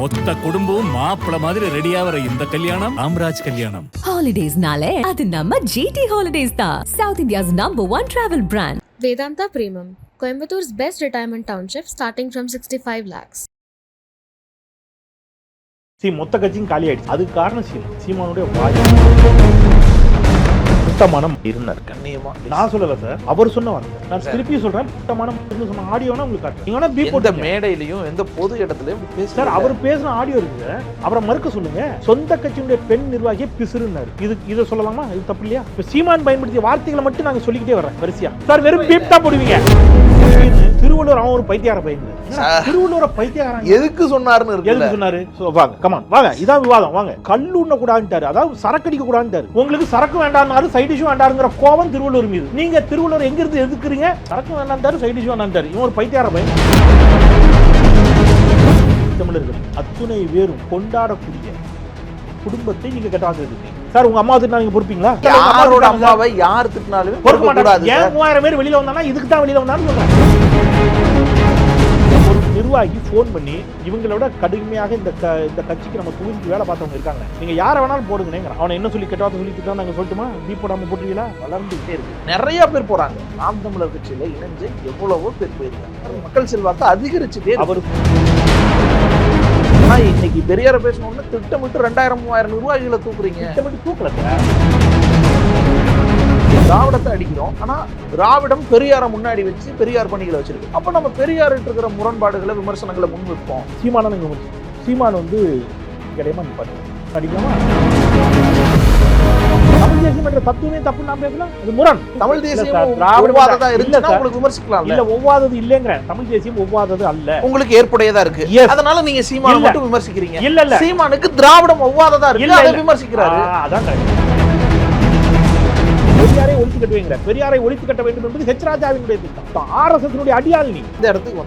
மொத்த குடும்பம் மாப்பிள மாதிரி ரெடியா வர இந்த கல்யாணம் ராம்ராஜ் கல்யாணம். ஹாலிடேஸ்னாலே அது நம்ம ஜிடி ஹாலிடேஸ் தான். South India's number one travel brand Vedanta Premium, Coimbator's best retirement township starting from 65 lakhs. சீ மொத்த கட்சியும் காலி ஆயிடுச்சு அதுக்கு காரணம் சீமான். சீமானுடைய வாய். சுத்தமானம் இருந்தார் கண்ணியமா நான் சொல்லல சார் அவர் சொன்ன வார்த்தை. நான் திருப்பி சொல்றேன் சுத்தமானம் சொன்ன ஆடியோனா உங்களுக்கு காட்டுறேன் எந்த போட்டுங்க மேடையிலையும் எந்த பொது இடத்துலயும் சார் அவர் பேசின ஆடியோ இருக்கு. சார் அவரை மறுக்க சொல்லுங்க. சொந்த கட்சியினுடைய பெண் நிர்வாகியை பிசுறுனாரு. இது இதை சொல்லலாமா? இது தப்பு இல்லையா? இப்ப சீமான் பயன்படுத்திய வார்த்தைகளை மட்டும் நாங்க சொல்லிக்கிட்டே வர்றேன் வரிசையா. சார் வெறும் பீப் தான் போடுவீங்க. திருவள்ளுவர் அவன் ஒரு பைத்தியார பையன். திருவள்ளுவர பைத்தியாரம் எதுக்கு சொன்னாருன்னு இருக்குல்ல எதுக்கு சொன்னாரு? வாங்க கமான் வாங்க இதான் விவாதம் வாங்க. கல்லுண்ண கூடாதுட்டாரு அதாவது சரக்கு அடிக்க கூடாதுட்டாரு உங்களுக்கு சரக்கு வேண்டாம்னாரு சைட் டிஷ் வேண்டாங்கிற கோபம் திருவள்ளூர் மீது. நீங்க திருவள்ளூர் எங்க இருந்து எதுக்குறீங்க? சரக்கு வேண்டாம்ட்டாரு சைட் டிஷ் வேண்டாம்ட்டாரு இவன் ஒரு பைத்தியார பையன். தமிழர்கள் அத்துணை வேறும் கொண்டாடக்கூடிய குடும்பத்தை நீங்க கெட்டாந்துருக்கீங்க சார் உங்க அம்மா திட்டா நீங்க பொறுப்பீங்களா? யாரோட அம்மாவை யார் திட்டினாலுமே பொறுக்க மாட்டாங்க. ஏன் மூவாயிரம் பேர் வெளியில வந்தானா இதுக்கு தான் வெளியில வந்தான்னு சொல்றேன் ஒரு நிர்வாகி ஃபோன் பண்ணி இவங்களோட கடுமையாக இந்த க இந்த கட்சிக்கு நம்ம தொகுதிக்கு வேலை பார்த்தவங்க இருக்காங்க. நீங்க யாரை வேணாலும் போடுங்க அவனை என்ன சொல்லி கெட்டவாத சொல்லி திட்டா நாங்க சொல்லட்டுமா? பீ போடாம போட்டுருவீங்களா? வளர்ந்துகிட்டே இருக்கு. நிறைய பேர் போறாங்க. நாம் தமிழர் கட்சியில இணைஞ்சு எவ்வளவோ பேர் போயிருக்காங்க. மக்கள் செல்வாக்கு அதிகரிச்சுட்டே இருக்கு. அவர் ஆனா இன்னைக்கு பெரியார பேசணும்னு திட்டமிட்டு ரெண்டாயிரம் மூவாயிரம் நிர்வாகிகளை தூக்குறீங்க. திட்டமிட்டு தூக்கல. திராவிடத்தை அடிக்கிறோம். ஆனா திராவிடம் பெரியாரை முன்னாடி வச்சு பெரியார் பணிகளை வச்சிருக்கு. அப்ப நம்ம பெரியார் இருக்கிற முரண்பாடுகளை விமர்சனங்களை முன்வைப்போம் சீமான நீங்க முடிச்சு சீமான் வந்து கிடையமா நிப்பாட்டு. அடிக்கலாமா தமிழ் தேசியம் என்ற தத்துவமே தப்பு நான் பேசலாம் அது முரண். தமிழ் தேசியம் சார், திராவிட ஒவ்வாததா இல்ல இருந்துச்சுன்னா சார். உங்களுக்கு விமர்சிக்கலாம்ல இல்ல. ஒவ்வாதது இல்லைங்கிற. தமிழ் தேசியம் ஒவ்வாதது அல்ல. உங்களுக்கு ஏற்புடையதா இருக்கு. அதனால நீங்க சீமான. மட்டும் விமர்சிக்கிறீங்க. இல்ல இல்ல. சீமானுக்கு திராவிடம் ஒவ்வாததா இருக்கு. அதை. விமர்சிக்கிறாரு. அதான். பெரியாரை ஒழித்து கட்டுவீங்கிற பெரியாரை ஒழித்து கட்ட வேண்டும் என்பது ஹெச் ராஜாவினுடைய திட்டம். ஆர்எஸ்எஸ் அடியாள். நீ இந்த இடத்துக்கு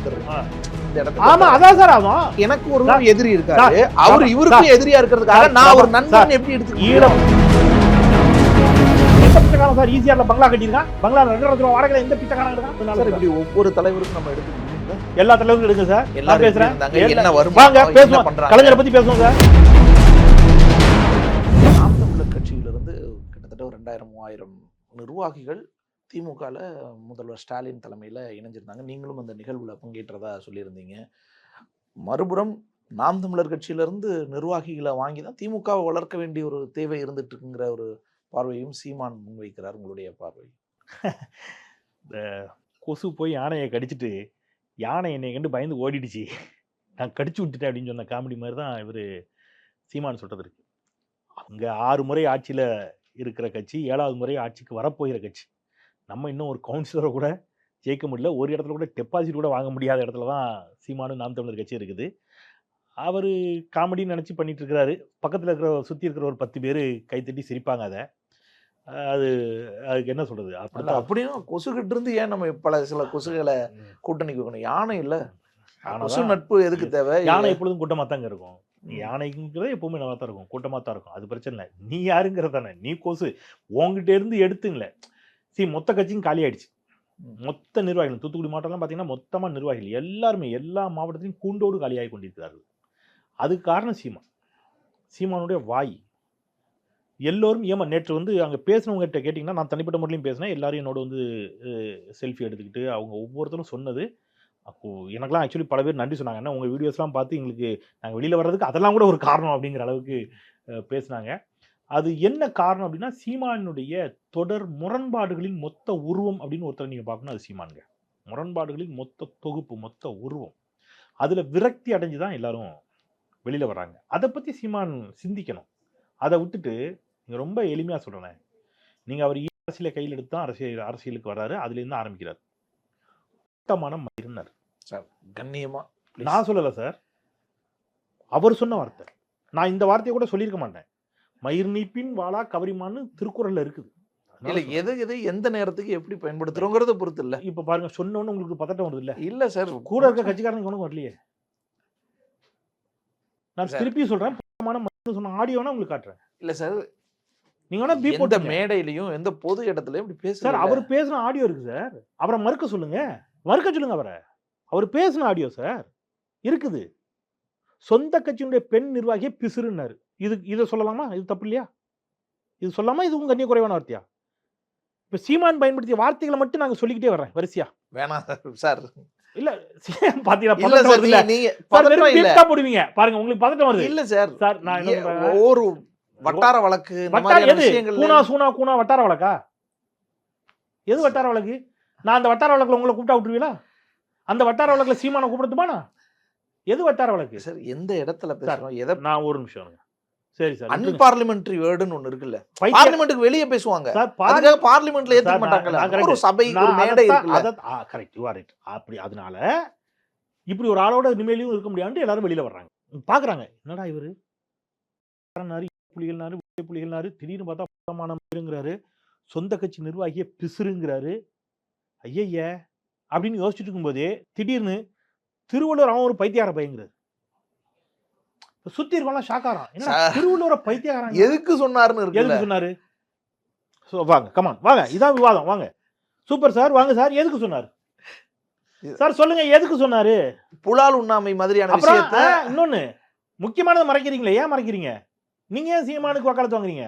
ஆமா. அதான் சார் ஆகும் எனக்கு ஒரு எதிரி இருக்காரு. அவர் சார், எதிரியா இருக்கிறதுக்காக நான் ஒரு நண்பன் எப்படி எடுத்துக்கிறீங்க ஈழம். பிச்சைக்காரன் சார் ஈஸியார்ல பங்களா கட்டியிருக்கான் பங்களா ரெண்டு லட்சம் ரூபா வாடகைல எந்த பிச்சைக்காரன் இருக்கான்? சார். இப்படி ஒவ்வொரு தலைவருக்கும் நம்ம எடுத்துக்கிட்டோம்ல எல்லா தலைவரும் எடுங்க சார். நான் எல்லாரும் பேசுறேன். எப்படி இருந்தாங்க, எல்லா- என்ன வருமானம், வாங்க என்ன பேசுவோம். கலைஞரை பத்தி பேசுவோம் சார். ஒரு ரெண்டாயிரம் மூவாயிரம் நிர்வாகிகள் திமுகவில் முதல்வர் ஸ்டாலின் தலைமையில் இணைஞ்சிருந்தாங்க. நீங்களும் அந்த நிகழ்வில் பங்கேற்றதா சொல்லியிருந்தீங்க. மறுபுறம் நாம் தமிழர் கட்சியிலேருந்து நிர்வாகிகளை வாங்கி தான் திமுகவை வளர்க்க வேண்டிய ஒரு தேவை இருந்துட்டு இருக்குங்கிற ஒரு பார்வையும் சீமான் முன்வைக்கிறார் உங்களுடைய பார்வை. கொசு போய் யானையை கடிச்சிட்டு யானை என்னை கண்டு பயந்து ஓடிடுச்சு. நான் கடிச்சு விட்டுட்டேன் அப்படின்னு சொன்ன காமெடி மாதிரி தான் இவர் சீமான் சொல்கிறது இருக்கு. அங்கே ஆறு முறை ஆட்சியில் இருக்கிற கட்சி ஏழாவது முறை ஆட்சிக்கு வரப்போகிற கட்சி. நம்ம இன்னும் ஒரு கவுன்சிலரை கூட ஜெயிக்க முடியல. ஒரு இடத்துல கூட டெபாசிட் கூட வாங்க முடியாத இடத்துல தான் சீமானு நாம் தமிழர் கட்சி இருக்குது. அவர் காமெடின்னு நினச்சி பண்ணிட்டு இருக்கிறாரு. பக்கத்தில் இருக்கிற சுற்றி இருக்கிற ஒரு பத்து பேர் கைத்தட்டி சிரிப்பாங்க அதை. அது அதுக்கு என்ன சொல்கிறது அப்படித்தான். அப்படியும் கொசுகிட்ட இருந்து ஏன் நம்ம பல சில கொசுகளை கூட்டணிக்கு வைக்கணும்? யானை இல்ல. கொசு நட்பு எதுக்கு தேவை? யானை எப்பொழுதும் கூட்டமாக தாங்க இருக்கும். யானைங்கிறது எப்பவுமே நல்லா தான் இருக்கும். கூட்டமாக தான் இருக்கும். அது பிரச்சனை இல்லை. நீ யாருங்கிறது தானே. நீ கொசு. உங்ககிட்ட இருந்து எடுத்துங்களே. சரி மொத்த கட்சியும் காலி ஆயிடுச்சு. மொத்த நிர்வாகிகள் தூத்துக்குடி மாவட்டம்லாம் பார்த்தீங்கன்னா மொத்தமாக நிர்வாகிகள் எல்லாருமே எல்லா மாவட்டத்திலையும் கூண்டோடு காலியாகி கொண்டிருக்கிறார்கள். அதுக்கு காரணம் சீமான் சீமானுடைய வாய். எல்லோரும் ஏமா நேற்று வந்து அங்கே பேசினவங்ககிட்ட கேட்டிங்கன்னா நான் தனிப்பட்ட முறையிலையும் பேசினேன். எல்லாரும் என்னோட வந்து செல்ஃபி எடுத்துக்கிட்டு அவங்க ஒவ்வொருத்தரும் சொன்னது. அப்போ எனக்குலாம் ஆக்சுவலி பல பேர் நன்றி சொன்னாங்க. ஏன்னா உங்கள் வீடியோஸ்லாம் பார்த்து எங்களுக்கு நாங்கள் வெளியில் வர்றதுக்கு அதெல்லாம் கூட ஒரு காரணம் அப்படிங்கிற அளவுக்கு பேசுனாங்க. அது என்ன காரணம் அப்படின்னா சீமானுடைய தொடர் முரண்பாடுகளின் மொத்த உருவம் அப்படின்னு ஒருத்தர் நீங்கள் பார்க்கணும் அது சீமானுங்க. முரண்பாடுகளின் மொத்த தொகுப்பு மொத்த உருவம். அதில் விரக்தி அடைஞ்சு தான் எல்லாரும் வெளியில் வர்றாங்க. அதை பற்றி சீமான் சிந்திக்கணும். அதை விட்டுட்டு நீங்கள் ரொம்ப எளிமையாக சொல்கிறேன் நீங்கள் அவர் அரசியலை கையில் எடுத்து தான் அரசியல் அரசியலுக்கு வர்றாரு. அதுலேருந்து ஆரம்பிக்கிறார். கூட்டமான மயிர்னர் கண்ணியமா please. நான் சொல்லலை சார். அவர் சொன்ன வார்த்தை. நான் இந்த வார்த்தையை கூட சொல்லியிருக்க மாட்டேன். மயிர் நீப்பின் வாளா கவரிமான்னு திருக்குறள்ல இருக்குது. இல்ல எது எது எந்த நேரத்துக்கு எப்படி பயன்படுத்துறோங்கிறத பொறுத்து இல்ல. இப்ப பாருங்க சொன்னோன்னு உங்களுக்கு பதட்டம் வருது இல்ல? இல்ல சார். கூட இருக்க கட்சிக்காரனுக்கு ஒன்றும் வரலையே? நான் சார். திருப்பி மயிர்னு சொன்ன ஆடியோனா உங்களுக்கு காட்டுறேன். இல்ல சார். நீங்க வேணா பீ போட்டு மேடையிலயும் எந்த பொது இடத்துலயும் இப்படி பேச சார் அவர் பேசின ஆடியோ இருக்கு சார். அவரை மறுக்க சொல்லுங்க. மறுக்க சொல்லுங்க அவரை. அவர் பேசின ஆடியோ சார் இருக்குது. சொந்த கட்சியினுடைய பெண் நிர்வாகியை பிசுறுன்னாரு. இது இதை சொல்லலாமா? இது தப்பு இல்லையா? இது சொல்லாமா இது உங்க கண்ணிய குறைவான வார்த்தையா? இப்ப சீமான் பயன்படுத்திய வார்த்தைகளை மட்டும் நாங்க சொல்லிக்கிட்டே வர்றேன் வரிசையா. வேணாம் சார் இல்ல பீட்சா போடுவீங்க. பாருங்க உங்களுக்கு பதட்டம் வருது. இல்ல சார் சார் நான் ஒரு வட்டார வழக்கு கூனா சூனா கூனா வட்டார வழக்கா? எது வட்டார வழக்கு? நான் அந்த வட்டார வழக்குல உங்களை கூப்பிட்டா விட்டுருவீங்களா அந்த வட்டார வழக்குல சீமான கூப்பிடட்டுமாண்ணா? எது வட்டார வழக்கு? சார் எந்த இடத்துல பேசுறோம்? எதை நான் ஒரு நிமிஷம். சரி சார். அன்பார்லிமெண்டரி வேர்டுன்னு ஒண்ணு இருக்குல்ல. பார்லிமெண்ட்டுக்கு வெளியே பேசுவாங்க. அதுக்காக பார்லிமெண்ட்ல ஏத்துக்க மாட்டாங்கல்ல. ஒரு சபை ஒரு மேடை you are right. அப்படி அதனால இப்படி ஒரு ஆளோட இனிமேலையும் இருக்க முடியாதுன்னு எல்லாரும் வெளியில வர்றாங்க. பாக்குறாங்க. என்னடா இவரு? நாரு, புலிகள் நாரு விஜய் புலிகள் நாரு திடீர்னு பார்த்தா புத்தமான பேருங்கிறாரு சொந்த கட்சி நிர்வாகிய பிசுறுங்கிறாரு. ஐயய்ய! அப்படின்னு யோசிச்சுட்டு இருக்கும்போதே திடீர்னு திருவள்ளுவர் அவன் ஒரு பைத்தியார பையங்கிறாரு. இப்ப சுத்தி இருக்கவங்களாம் ஷாக்காரான் என்ன. திருவள்ளுவர பைத்தியாரான் எதுக்கு சொன்னாருன்னு எதுக்கு சொன்னாரு? So, வாங்க கமான் வாங்க இதான் விவாதம் வாங்க. சூப்பர் சார் வாங்க சார் எதுக்கு சொன்னாரு? சார் சொல்லுங்க எதுக்கு சொன்னாரு? புலால் உண்ணாமை மாதிரியான விஷயத்த இன்னொன்னு முக்கியமானதை மறைக்கிறீங்களே ஏன் மறைக்கிறீங்க? நீங்க ஏன் சீமானுக்கு வக்காலத்து வாங்குறீங்க?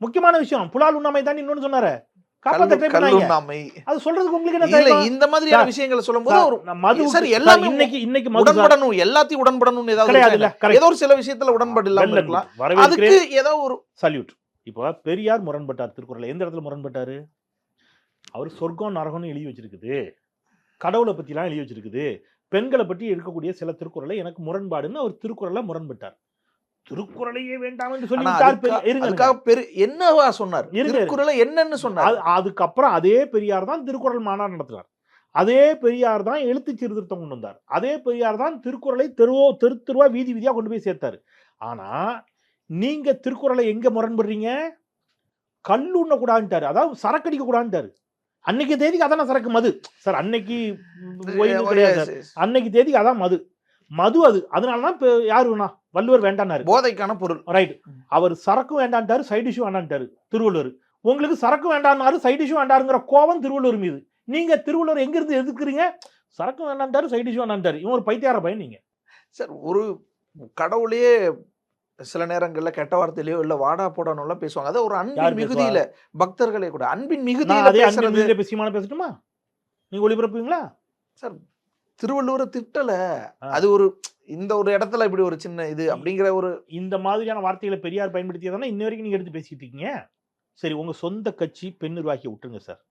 முக்கியமான விஷயம் புலால் உண்ணாமை தான் இன்னொன்னு சொன்னாரு. அது சொல்றதுக்கு உங்களுக்கு என்ன? இந்த மாதிரியான விஷயங்களை சொல்லும்போது ஒரு மது சார், எல்லாமே இன்னைக்கு இன்னைக்கு உடன்படணும் எல்லாத்தையும் உடன்படணும் ஏதாவது. ஏதோ ஒரு சில விஷயத்துல உடன்பாடு இல்லாம இருக்கலாம். அதுக்கு ஏதோ ஒரு சல்யூட் இப்போ பெரியார் முரண்பட்டார் திருக்குறள். எந்த இடத்துல முரண்பட்டாரு? அவர் சொர்க்கம் நரகம்னு எழுதி வச்சிருக்குது. கடவுளை பத்திலாம் எழுதி வச்சிருக்குது. பெண்களை பற்றி இருக்கக்கூடிய சில திருக்குறளை எனக்கு முரண்பாடுன்னு அவர் திருக்குறளை முரண்பட்டார். திருக்குறளையே வேண்டாம் என்று சொல்லி என்னவா சொன்னார். திருக்குறளை என்னன்னு சொன்னார். அது- அதுக்கப்புறம் அதே பெரியார் தான் திருக்குறள் மாநாடு நடத்தினார் அதே பெரியார் தான் எழுத்து சீர்திருத்தம் கொண்டு வந்தார். அதே பெரியார் தான் திருக்குறளை தெருவோ தெரு தெருவா வீதி வீதியா கொண்டு போய் சேர்த்தாரு. ஆனா நீங்க திருக்குறளை எங்க முரண்படுறீங்க? கல்லுண்ண கூடாதுட்டாரு அதாவது சரக்கடிக்க கூடாதுட்டாரு அன்னைக்கு தேதிக்கு அதான சரக்கு? மது. சார் அன்னைக்கு கிடையாது. அன்னைக்கு தேதிக்கு அதான் மது. மது அது. அதனால தான் யாரு வேணா வள்ளுவர் வேண்டான்னாரு. போதைக்கான பொருள். ரைட் அவர் சரக்கும் வேண்டான்ட்டாரு சைட் டிஷ்ஷும் வேண்டான்ட்டாரு திருவள்ளுவர். உங்களுக்கு சரக்கு வேண்டாம்னாரு சைட் டிஷ்ஷும் வேண்டாருங்கிற கோபம் திருவள்ளுவர் மீது. நீங்க திருவள்ளுவர் எங்க இருந்து எதுக்குறீங்க சரக்கு வேண்டான்ட்டாரு சைட் டிஷ்ஷும் வேண்டான்ட்டாரு. இவன் ஒரு பைத்தியார பையன் நீங்க. சார் ஒரு கடவுளையே சில நேரங்கள்ல கெட்ட வார்த்தையிலயோ இல்ல வாடா போடானோ பேசுவாங்க. அது ஒரு அன்பின்? மிகுதியில பக்தர்களே கூட அன்பின் மிகுதியில அதே அன்பு பேசுறது. மீதியில பேசியமான பேசட்டுமா? நீங்க ஒளிபரப்புவீங்களா? திருவள்ளுவரை திட்டல. அது ஒரு இந்த ஒரு இடத்துல இப்படி ஒரு சின்ன இது அப்படிங்கிற ஒரு இந்த மாதிரியான வார்த்தைகளை பெரியார் பயன்படுத்தியதானே இன்ன வரைக்கும் நீங்க எடுத்து பேசிட்டு இருக்கீங்க? சரி உங்க சொந்த கட்சி பெண் நிர்வாகியை விட்டுருங்க சார்.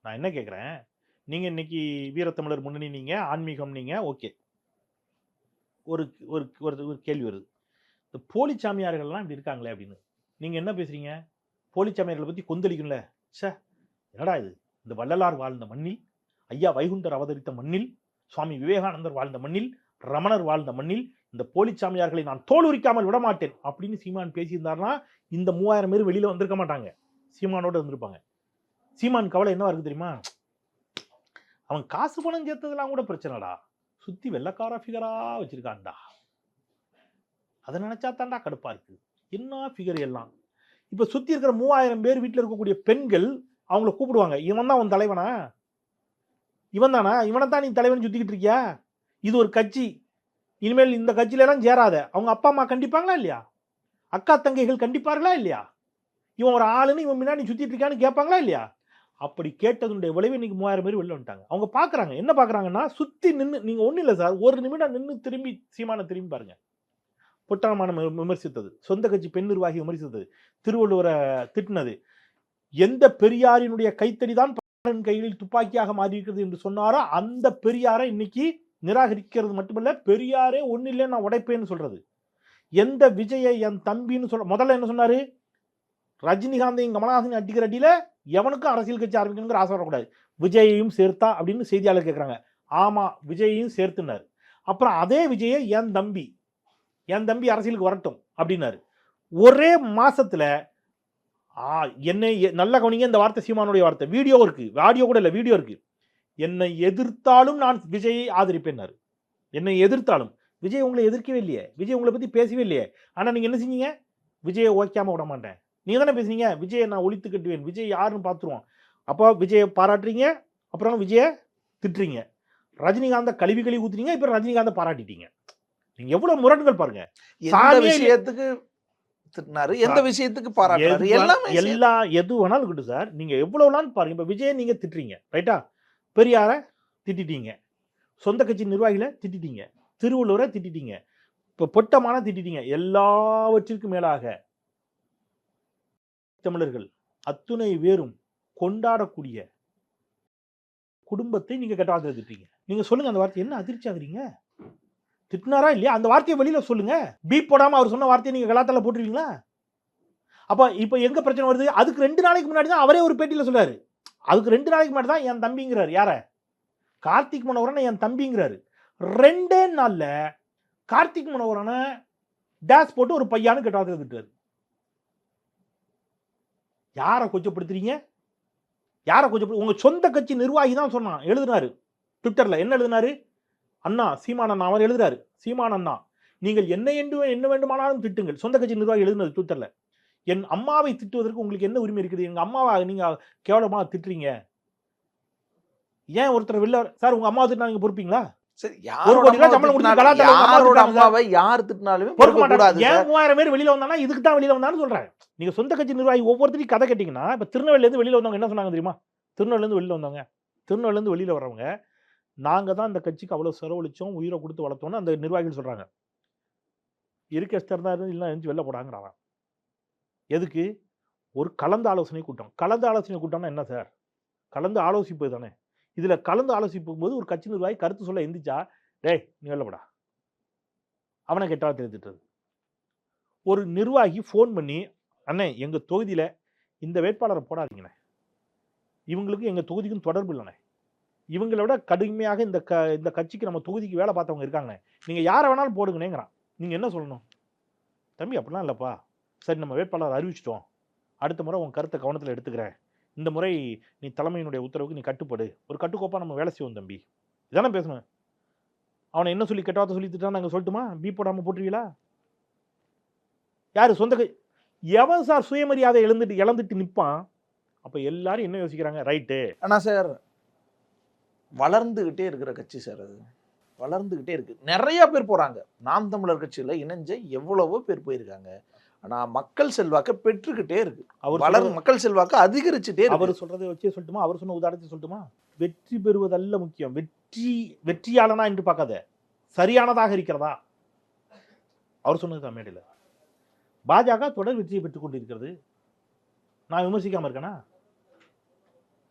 நான் என்ன கேட்குறேன் நீங்க இன்னைக்கு வீரத்தமிழர் முன்னணி நீங்க ஆன்மீகம் நீங்க ஓகே. ஒரு ஒரு ஒரு கேள்வி வருது. இந்த போலி சாமியார்கள்லாம் இப்படி இருக்காங்களே அப்படின்னு. நீங்க என்ன பேசுறீங்க? போலி சாமியார்களை பத்தி கொந்தளிக்கும்ல ச்சே என்னடா இது? இந்த வள்ளலார் வாழ்ந்த மண்ணில் ஐயா வைகுண்டர் அவதரித்த மண்ணில் சுவாமி விவேகானந்தர் வாழ்ந்த மண்ணில் ரமணர் வாழ்ந்த மண்ணில் இந்த போலி சாமியார்களை நான் தோல் உரிக்காமல் விட மாட்டேன் அப்படின்னு சீமான் பேசியிருந்தாருன்னா இந்த மூவாயிரம் பேர் வெளியில் வந்திருக்க மாட்டாங்க. சீமானோடு இருந்திருப்பாங்க. சீமான் கவலை என்னவா இருக்கு தெரியுமா? அவன் காசு பணம் சேர்த்ததெல்லாம் கூட பிரச்சனைடா. சுற்றி வெள்ளக்கார ஃபிகரா வச்சிருக்கான்டா. அதை நினச்சா தாண்டா கடுப்பாக இருக்கு. என்ன ஃபிகர் எல்லாம்? இப்போ சுற்றி இருக்கிற மூவாயிரம் பேர் வீட்டில் இருக்கக்கூடிய பெண்கள் அவங்கள கூப்பிடுவாங்க. இவன் தான் உன் தலைவனா? இவன் தானா இவனை தான் நீ தலைவன் சுற்றிக்கிட்டு இருக்கியா? இது ஒரு கட்சி. இனிமேல் இந்த கட்சியில எல்லாம் சேராத. அவங்க அப்பா அம்மா கண்டிப்பாங்களா இல்லையா? அக்கா தங்கைகள் கண்டிப்பார்களா இல்லையா? இவன் ஒரு ஆளுன்னு இவன் முன்னாடி சுற்றிட்டு இருக்கான்னு கேட்பாங்களா இல்லையா? அப்படி கேட்டதுடைய விளைவு இன்னைக்கு மூவாயிரம் பேர் வெளில வந்துட்டாங்க. அவங்க பார்க்குறாங்க என்ன பார்க்குறாங்கன்னா சுற்றி நின்று நீங்கள் ஒன்றும் இல்லை சார். ஒரு நிமிடம் நின்று திரும்பி சீமான திரும்பி பாருங்கள் புட்டணமான விமர்சித்தது. சொந்த கட்சி பெண் நிர்வாகி விமர்சித்தது. திருவள்ளுவரை திட்டினது. எந்த பெரியாரினுடைய கைத்தடி தான் கையில் கைகளில் துப்பாக்கியாக மாறியிருக்கிறது என்று சொன்னாரோ அந்த பெரியாரை இன்னைக்கு நிராகரிக்கிறது மட்டுமல்ல பெரியாரே ஒன்றும் இல்லை நான் உடைப்பேன்னு சொல்கிறது எந்த விஜயை என் தம்பின்னு சொல்ல முதல்ல என்ன சொன்னார்? ரஜினிகாந்தையும் கமலஹாசன் அடிக்கிற அடியில் எவனுக்கும் அரசியல் கட்சி ஆரம்பிக்கணுங்கிற ஆசை வரக்கூடாது. விஜயையும் சேர்த்தா அப்படின்னு செய்தியாளர் கேட்குறாங்க ஆமாம் விஜயையும் சேர்த்துனார் அப்புறம் அதே விஜயை என் தம்பி என் தம்பி அரசியலுக்கு வரட்டும் அப்படின்னாரு. ஒரே மாதத்தில் என்னை நல்ல கவனிங்க இந்த வார்த்தை சீமானுடைய வார்த்தை. வீடியோ இருக்குது ஆடியோ கூட இல்லை வீடியோ இருக்குது என்னை எதிர்த்தாலும் நான் விஜயை ஆதரிப்பேன்னாரு என்னை எதிர்த்தாலும். விஜய் உங்களை எதிர்க்கவே இல்லையே. விஜய் உங்களை பத்தி பேசவே இல்லையே. ஆனா நீங்க என்ன செஞ்சீங்க? விஜயை ஓக்காம விட மாட்டேன். நீங்க தானே பேசுனீங்க? விஜயை நான் ஒழித்து கட்டுவேன். விஜய் யாருன்னு பார்த்துருவோம். அப்போ விஜயை பாராட்டுறீங்க. அப்புறம் விஜயை திட்டுறீங்க. ரஜினிகாந்த கழுவி கழுவி ஊத்துறீங்க இப்போ ரஜினிகாந்தை பாராட்டிட்டீங்க. நீங்க எவ்வளவு முரண்கள் பாருங்க. விஷயத்துக்கு திட்டினாரு? எந்த விஷயத்துக்கு பாராட்டுறாரு எல்லாமே எல்லா எது வேணாலும் இருக்கட்டும் சார். நீங்க எவ்வளவுலாம் பாருங்க. இப்ப விஜய் நீங்க திட்டுறீங்க. ரைட்டா? பெரியாரை திட்டிட்டீங்க. சொந்த கட்சி நிர்வாகிகளை திட்டிட்டீங்க. திருவள்ளுவரை திட்டிட்டீங்க. இப்போ பொட்டமான திட்டிட்டீங்க. எல்லாவற்றிற்கும் மேலாக தமிழர்கள் அத்துணை வேறும் கொண்டாடக்கூடிய குடும்பத்தை நீங்கள் கெட்டாத திட்டீங்க நீங்கள் சொல்லுங்கள் அந்த வார்த்தை என்ன அதிர்ச்சி ஆகுறீங்க? திட்டினாரா இல்லையா? அந்த வார்த்தையை வெளியில் சொல்லுங்கள் பீப் போடாமல் அவர் சொன்ன வார்த்தையை நீங்கள் கலாத்தால போட்டுருவீங்களா? அப்போ இப்போ எங்கே பிரச்சனை வருது? அதுக்கு ரெண்டு நாளைக்கு முன்னாடி தான் அவரே ஒரு பேட்டியில் சொல்றாரு. அதுக்கு ரெண்டு நாளைக்கு முன்னாடி தான் என் தம்பிங்கிறார். யார? கார்த்திக் மனோகரனை என் தம்பிங்கிறாரு. ரெண்டே நாளில் கார்த்திக் மனோகரனை டேஸ் போட்டு ஒரு பையானு கெட்டாத திட்டாரு யாரை கொச்சப்படுத்துறீங்க? யாரை கொச்சப்படு உங்கள் சொந்த கட்சி நிர்வாகி தான் சொன்னான். எழுதினாரு. ட்விட்டரில் என்ன எழுதினாரு? அண்ணா சீமான் அண்ணா அவர் எழுதுறாரு. சீமான் அண்ணா நீங்கள் என்ன என்று என்ன வேண்டுமானாலும் திட்டுங்கள். சொந்த கட்சி நிர்வாகி எழுதினது ட்விட்டரில் என் அம்மாவை திட்டுவதற்கு உங்களுக்கு என்ன உரிமை இருக்குது? எங்க அம்மாவை நீங்க கேவலமா திட்டுறீங்க. ஏன் ஒருத்தர் வெளில சார் உங்க அம்மா திட்டினா நீங்க பொறுப்பீங்களா? நீங்க சொந்த கட்சி நிர்வாகி ஒவ்வொருத்தரையும் கதை கேட்டீங்கன்னா இப்ப திருநெல்வேலில இருந்து வெளியில வந்தவங்க என்ன சொன்னாங்க தெரியுமா? திருநெல்வேலில இருந்து வெளியில வந்தவங்க. திருநெல்வேலில இருந்து வெளியில வர்றவங்க நாங்க தான் இந்த கட்சிக்கு அவ்வளவு செலவழிச்சோம் உயிரை கொடுத்து வளர்த்தோம்னு அந்த நிர்வாகிகள் சொல்றாங்க. இருக்க தான் இருந்து இல்லை எழுந்து வெளில போடாங்கிறான் எதுக்கு? ஒரு கலந்து ஆலோசனை கூட்டம். கலந்து ஆலோசனை கூட்டம்னா என்ன சார்? கலந்து ஆலோசிப்பது தானே. இதில் கலந்து ஆலோசிக்கும் போது ஒரு கட்சி நிர்வாகி கருத்து சொல்ல எந்திரிச்சா டேய் நீ வெளில அவனை கெட்டால் தெரிஞ்சிட்டது. ஒரு நிர்வாகி ஃபோன் பண்ணி அண்ணே எங்கள் தொகுதியில் இந்த வேட்பாளரை போடாதீங்கண்ணே. இவங்களுக்கு எங்கள் தொகுதிக்கும் தொடர்பு இல்லைண்ணே. இவங்களை விட கடுமையாக இந்த க இந்த கட்சிக்கு நம்ம தொகுதிக்கு வேலை பார்த்தவங்க இருக்காங்கண்ணே. நீங்கள் யாரை வேணாலும் போடுங்கண்ணேங்கிறான் நீங்கள் என்ன சொல்லணும்? தம்பி அப்படிலாம் இல்லைப்பா. சரி நம்ம வேட்பாளர் அறிவிச்சிட்டோம். அடுத்த முறை உன் கருத்தை கவனத்தில் எடுத்துக்கிறேன். இந்த முறை நீ தலைமையினுடைய உத்தரவுக்கு நீ கட்டுப்படு. ஒரு கட்டுக்கோப்பாக நம்ம வேலை செய்வோம் தம்பி. இதானே பேசணும் அவனை என்ன சொல்லி கெட்டாத சொல்லி திட்டா நாங்கள் சொல்லட்டுமா? பீ போடாமல் போட்டுருவீங்களா யார்? சொந்த கை எவன் சார் சுயமரியாதை எழுந்துட்டு இழந்துட்டு நிற்பான் அப்போ எல்லாரும் என்ன யோசிக்கிறாங்க? ரைட்டு. ஆனால் சார் வளர்ந்துக்கிட்டே இருக்கிற கட்சி சார் அது. வளர்ந்துக்கிட்டே இருக்குது நிறைய பேர் போகிறாங்க நாம் தமிழர் கட்சியில் இணைஞ்ச எவ்வளவோ பேர் போயிருக்காங்க. ஆனா மக்கள் செல்வாக்க பெற்றுக்கிட்டே இருக்கு. அவர் வளர் மக்கள் செல்வாக்கு அதிகரிச்சுட்டே அவர் சொல்றதை வச்சே சொல்லட்டுமா? அவர் சொன்ன உதாரணத்தை சொல்லட்டுமா? வெற்றி பெறுவதல்ல முக்கியம். வெற்றி வெற்றியாளனா என்று பார்க்காத. சரியானதாக இருக்கிறதா? அவர் சொன்னது தான் மேடையில். பாஜக தொடர் வெற்றியை பெற்றுக் கொண்டிருக்கிறது. நான் விமர்சிக்காம இருக்கேனா?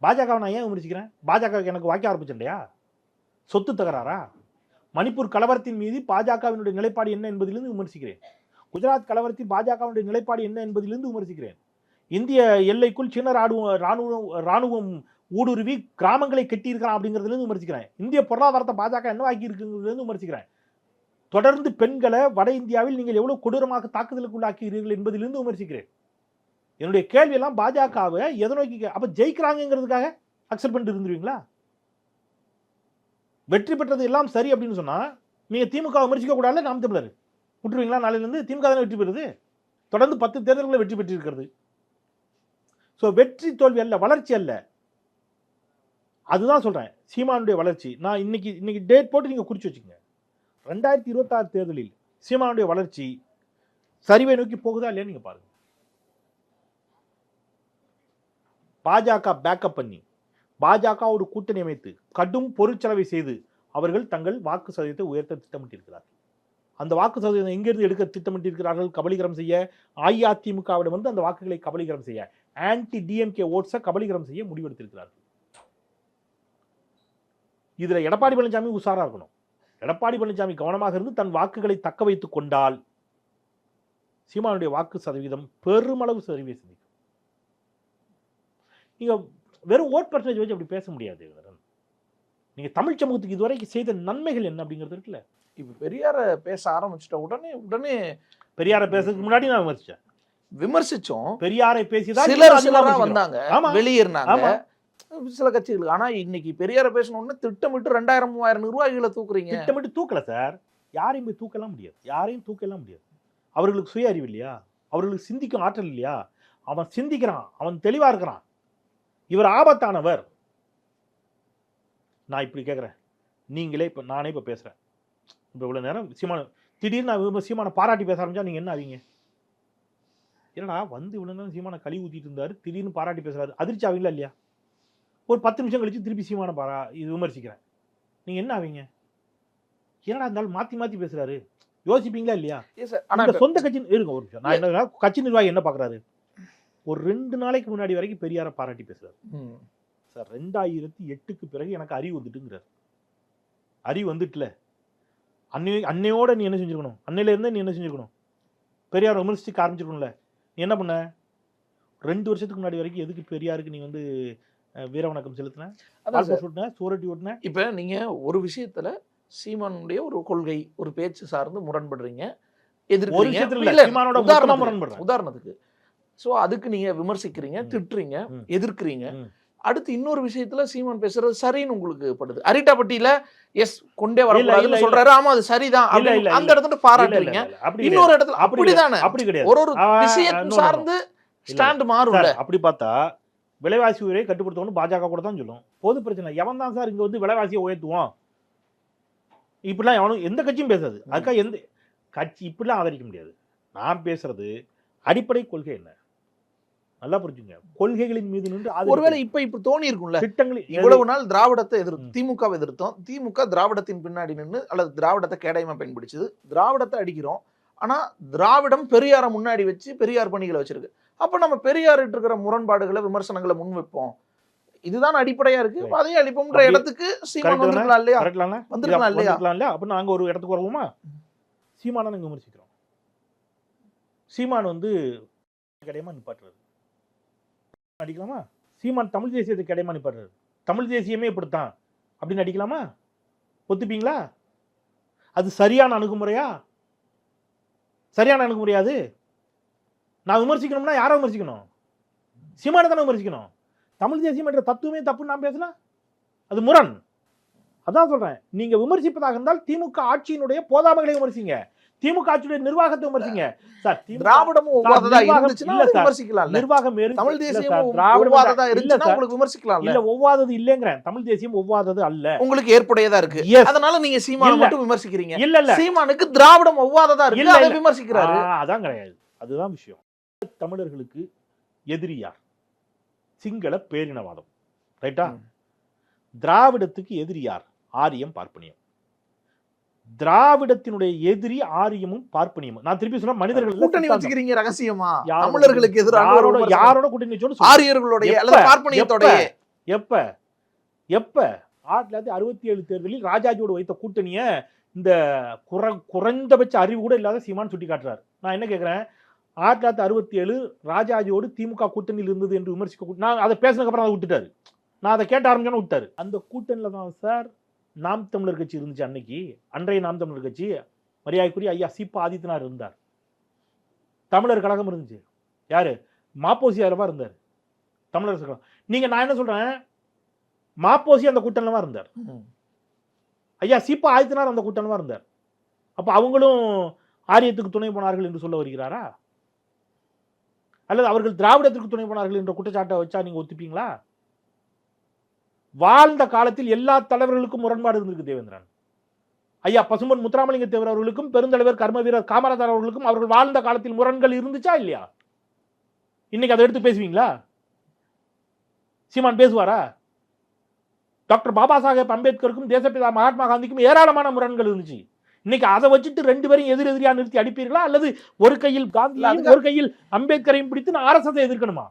பாஜகவை நான் ஏன் விமர்சிக்கிறேன்? பாஜக எனக்கு வாக்கிய ஆரம்பிச்சண்டையா சொத்து தகராறா? மணிப்பூர் கலவரத்தின் மீது பாஜகவினுடைய நிலைப்பாடு என்ன என்பதிலிருந்து விமர்சிக்கிறேன். குஜராத் கலவரத்தில் பாஜகவினுடைய நிலைப்பாடு என்ன என்பதிலிருந்து விமர்சிக்கிறேன். இந்திய எல்லைக்குள் சீன ராணுவ ராணுவம் ராணுவம் ஊடுருவி கிராமங்களை கட்டியிருக்கிறான் அப்படிங்கிறதுலேருந்து விமர்சிக்கிறேன். இந்திய பொருளாதாரத்தை பாஜக என்னவாக்கி இருக்குங்கிறதுலேருந்து விமர்சிக்கிறேன். தொடர்ந்து பெண்களை வட இந்தியாவில் நீங்கள் எவ்வளோ கொடூரமாக தாக்குதலுக்கு உள்ளாக்குகிறீர்கள் என்பதிலிருந்து விமர்சிக்கிறேன். என்னுடைய கேள்வியெல்லாம் பாஜகவை எதை நோக்கி அப்போ ஜெயிக்கிறாங்கிறதுக்காக அக்செப்ட் பண்ணிட்டு இருந்துருவீங்களா? வெற்றி பெற்றது எல்லாம் சரி அப்படின்னு சொன்னால் நீங்கள் திமுக விமர்சிக்க கூடாது நாம் தமிழர். விட்டுருவீங்களா? நாளையிலேருந்து திமுக தானே வெற்றி பெறுது. தொடர்ந்து பத்து தேர்தல்களை வெற்றி பெற்றிருக்கிறது. ஸோ வெற்றி தோல்வி அல்ல வளர்ச்சி அல்ல. அதுதான் சொல்கிறேன் சீமானுடைய வளர்ச்சி. நான் இன்னைக்கு இன்னைக்கு டேட் போட்டு நீங்கள் குறித்து வச்சுக்கோங்க. ரெண்டாயிரத்தி இருபத்தாறு தேர்தலில் சீமானுடைய வளர்ச்சி சரிவை நோக்கி போகுதா இல்லையான்னு நீங்கள் பாருங்க. பாஜக பேக்கப் பண்ணி பாஜகவோடு கூட்டணி அமைத்து கடும் பொருட்செலவை செய்து அவர்கள் தங்கள் வாக்கு சதவீதத்தை உயர்த்த திட்டமிட்டிருக்கிறார்கள். அந்த வாக்கு சதவீதம் எங்கிருந்து எடுக்க திட்டமிட்டிருக்கிறார்கள்? கபலீகரம் செய்ய அஇஅதிமுகவிடம் வந்து அந்த வாக்குகளை கபலீகரம் செய்ய. ஆன்டி டிஎம்கே ஓட்ஸை கபலீகரம் செய்ய முடிவெடுத்திருக்கிறார்கள். இதில் எடப்பாடி பழனிசாமி உஷாரா இருக்கணும். எடப்பாடி பழனிசாமி கவனமாக இருந்து தன் வாக்குகளை தக்க வைத்துக் கொண்டால் சீமானுடைய வாக்கு சதவீதம் பெருமளவு சரிவை சந்திக்கும். நீங்க வெறும் ஓட் பர்சன்டேஜ் வச்சு அப்படி பேச முடியாது நீங்கள் நீங்க தமிழ் சமூகத்துக்கு இதுவரைக்கும் செய்த நன்மைகள் என்ன அப்படிங்கிறது இருக்குல்ல? இப்ப பெரியார பேச ஆரம்பிச்சிட்ட உடனே உடனே பெரியாரை பேசுறதுக்கு முன்னாடி நான் விமர்சிச்சேன். விமர்சிச்சோம். பெரியாரை பேசிதான் சிலர் சிலரா வந்தாங்க. வெளியேறினாங்க. சில கட்சிகள் ஆனா இன்னைக்கு பெரியார பேசணும்னு திட்டமிட்டு ரெண்டாயிரம் மூவாயிரம் நிர்வாகிகளை தூக்குறீங்க. திட்டமிட்டு தூக்கல சார். யாரையும் போய் தூக்கலாம் முடியாது. யாரையும் தூக்கலாம் முடியாது. அவர்களுக்கு சுய அறிவு இல்லையா? அவர்களுக்கு சிந்திக்கும் ஆற்றல் இல்லையா? அவன் சிந்திக்கிறான். அவன் தெளிவா இருக்கிறான். இவர் ஆபத்தானவர். நான் இப்படி கேட்குறேன் நீங்களே இப்போ நானே இப்போ பேசுகிறேன் இப்போ இவ்வளோ நேரம் சீமான திடீர்னு நான் இவங்க சீமானை பாராட்டி பேச ஆரம்பிச்சா நீங்க என்ன ஆவீங்க? என்னடா வந்து இவ்வளவு நேரம் சீமானை கழி ஊத்திட்டு இருந்தாரு திடீர்னு பாராட்டி பேசுறாரு. அதிர்ச்சி ஆவீங்களா இல்லையா? ஒரு பத்து நிமிஷம் கழிச்சு திருப்பி சீமானை பாரா இது விமர்சிக்கிறேன். நீங்க என்ன ஆவீங்க? என்னடா இருந்தாலும் மாத்தி மாத்தி பேசுறாரு? யோசிப்பீங்களா இல்லையா? Yes, sir. ஆனா இந்த இப்ப- சொந்த கட்சி இருங்க ஒரு நிமிஷம். நான் என்ன கட்சி நிர்வாகி என்ன பாக்குறாரு? ஒரு ரெண்டு நாளைக்கு முன்னாடி வரைக்கும் பெரியாரை பாராட்டி பேசுறாரு. ம். சார் ரெண்டாயிரத்தி எட்டுக்கு பிறகு எனக்கு அறிவு வந்துட்டுங்கிறார். அறிவு வந்துட்டுல. அன்னை அன்னையோட நீ என்ன செஞ்சிருக்கணும்? அன்னையில இருந்தே நீ என்ன செஞ்சிருக்கணும்? பெரியார் விமர்சிக்க ஆரம்பிச்சிருக்கணும்ல நீ என்ன பண்ண? ரெண்டு வருஷத்துக்கு முன்னாடி வரைக்கும் எதுக்கு பெரியாருக்கு நீ வந்து வீர வணக்கம் செலுத்தின. ஓட்டின சூரட்டி ஓட்டின? இப்ப நீங்க ஒரு விஷயத்துல சீமானுடைய ஒரு கொள்கை ஒரு பேச்சு சார்ந்து முரண்படுறீங்க எதிர்க்கிறீங்க. உதாரணத்துக்கு- சோ அதுக்கு நீங்க விமர்சிக்கிறீங்க. திட்டுறீங்க. எதிர்க்கிறீங்க. அடுத்து இன்னொரு விஷயத்துல சீமான் பேசுறது சரின்னு உங்களுக்கு படுது. அரிட்டாப்பட்டியில எஸ் கொண்டே வரக்கூடாதுன்னு. சொல்றாரு. ஆமா அது சரிதான். அந்த. இடத்துல பாராட்டுறீங்க. இன்னொரு. இடத்துல. அப்படிதானே அப்படி கிடையாது. ஒரு ஒரு no. சார்ந்து ஸ்டாண்ட் மாறும்ல. சார், அப்படி பார்த்தா விலைவாசி உயரை கட்டுப்படுத்தணும் பாஜக கூட தான் சொல்லும். பொது பிரச்சனை. எவன் தான் சார் இங்க வந்து விலைவாசியை உயர்த்துவோம் இப்படிலாம் எவனும் எந்த கட்சியும் பேசாது. அதுக்காக எந்த கட்சி இப்படிலாம் ஆதரிக்க முடியாது. நான் பேசுறது அடிப்படை கொள்கை என்ன? நல்லா புரிஞ்சுங்க. கொள்கைகளின் மீது நின்று ஒருவேளை இப்ப இப்ப தோணி இருக்கும்ல திட்டங்களில் இவ்வளவு நாள் திராவிடத்தை எதிர்த்து ம். திமுகவை எதிர்த்தோம். திமுக திராவிடத்தின் பின்னாடி நின்று அல்லது திராவிடத்தை கேடயமா பயன்படுத்துது திராவிடத்தை அடிக்கிறோம். ஆனா திராவிடம் பெரியாரை முன்னாடி வச்சு பெரியார் பணிகளை வச்சிருக்கு. அப்ப நம்ம பெரியார்கிட்ட இருக்கிற முரண்பாடுகளை விமர்சனங்களை முன்வைப்போம் இதுதான் அடிப்படையா இருக்கு. அதையும் அளிப்போம்ன்ற அப்படி- இடத்துக்கு சீமான்? வந்திருக்கலாம் இல்லையா? வந்திருக்கலாம் இல்லையா? இல்லையா? அப்ப நாங்க ஒரு இடத்துக்கு வருவோமா? சீமானை நாங்க விமர்சிக்கிறோம். சீமான் வந்து கிடையமா நிப்பாட்டுறாரு. அடிக்கலாமா? சீமான் தமிழ் தேசியத்தை கிடையமா தமிழ் தேசியமே இப்படித்தான். அப்படின்னு அடிக்கலாமா? ஒத்துப்பீங்களா? அது சரியான அணுகுமுறையா? சரியான அணுகுமுறையா அது? நான் விமர்சிக்கணும்னா யாரை விமர்சிக்கணும்? சீமானை தானே விமர்சிக்கணும். தமிழ் தேசியம் என்ற தத்துவமே தப்புன்னு நான் பேசலாம் அது முரண். அதான் சொல்கிறேன் நீங்கள் விமர்சிப்பதாக இருந்தால் திமுக ஆட்சியினுடைய போதாமைகளை விமர்சிங்க. திமுக ஆட்சியுடைய நிர்வாகத்தை விமர்சிங்க. சார் திராவிடமும் ஒவ்வாததா நிர்வாகம் தமிழ் தேசியம் ஒவ்வாததா இல்ல இருந்துச்சுன்னா சார். உங்களுக்கு விமர்சிக்கலாம்ல. இல்ல ஒவ்வாதது இல்லைங்கிறேன். தமிழ் தேசியம் ஒவ்வாதது அல்ல. உங்களுக்கு ஏற்புடையதா இருக்கு. அதனால நீங்க சீமானை. மட்டும் விமர்சிக்கிறீங்க. இல்ல இல்ல. சீமானுக்கு திராவிடம் ஒவ்வாததா இருக்கு. இல்ல, அதை. விமர்சிக்கிறாரு. அதான் கிடையாது. அதுதான் விஷயம். தமிழர்களுக்கு எதிரி யார்? சிங்கள பேரினவாதம். ரைட்டா. திராவிடத்துக்கு எதிரி யார்? ஆரியம் பார்ப்பனியம். திராவிடத்தினுடைய எதிரி ஆரியமும் பார்ப்பனியமும். நான் திருப்பி சொன்னா மனிதர்கள் கூட்டணி. வச்சுக்கிறீங்க ரகசியமா? தமிழர்களுக்கு எதிராக யாரோட. யாரோட கூட்டணி வச்சோன்னு. ஆரியர்களுடைய? அல்லது பார்ப்பனியத்தோடைய எப்ப? எப்ப? ஆயிரத்தி தொள்ளாயிரத்தி அறுபத்தி ஏழு தேர்தலில் ராஜாஜியோடு வைத்த கூட்டணிய இந்த குற குறைந்தபட்ச அறிவு கூட இல்லாத சீமான் சுட்டி காட்டுறாரு நான் என்ன கேட்கிறேன் ஆயிரத்தி தொள்ளாயிரத்தி அறுபத்தி ஏழு ராஜாஜியோடு திமுக கூட்டணியில் இருந்தது என்று விமர்சிக்க நான் அதை பேசினதுக்கு அப்புறம் அதை விட்டுட்டாரு. நான் அதை கேட்ட ஆரம்பிச்சோன்னு விட்டாரு. அந்த கூட்டணியில தான் சார் நாம் தமிழர் கட்சி இருந்துச்சு அன்னைக்கு. அன்றைய நாம் தமிழர் கட்சி மரியாதைக்குரிய ஐயா சீப்பா ஆதித்யநாத் இருந்தார். தமிழர் கழகம் இருந்துச்சு. யாரு? மாப்போசி அதில் இருந்தார். தமிழர் கழகம். நீங்க நான் என்ன சொல்றேன்? மாப்போசி அந்த கூட்டணில தான் இருந்தார். ஐயா சீப்பா ஆதித்தனார் அந்த கூட்டணில தான் இருந்தார். அப்ப அவங்களும் ஆரியத்துக்கு துணை போனார்கள் என்று சொல்ல வருகிறாரா? அல்லது அவர்கள் திராவிடத்திற்கு துணை போனார்கள் என்ற குற்றச்சாட்டை வச்சா நீங்க ஒத்துப்பீங்களா? வாழ்ந்த காலத்தில் எல்லா தலைவர்களுக்கும் முரண்பாடு இருந்திருக்கு தேவேந்திரன். ஐயா பசும்பன் முத்துராமலிங்க தேவர் அவர்களுக்கும் பெருந்தலைவர் கர்ம வீரர் காமராஜர் அவர்களுக்கும் அவர்கள் வாழ்ந்த காலத்தில் முரண்கள் இருந்துச்சா இல்லையா? இன்னைக்கு அதை எடுத்து பேசுவீங்களா? சீமான் பேசுவாரா? டாக்டர் பாபா சாஹேப் அம்பேத்கருக்கும் தேசப்பிதா மகாத்மா காந்திக்கும் ஏராளமான முரண்கள் இருந்துச்சு. இன்னைக்கு அதை வச்சுட்டு ரெண்டு பேரும் எதிர் எதிரியா நிறுத்தி அடிப்பீர்களா? அல்லது ஒரு கையில் அதுக்கு- ஒரு கையில் அம்பேத்கரையும் பிடித்து நான் ஆர்எஸ்எஸ் எதிர்க்கணுமா?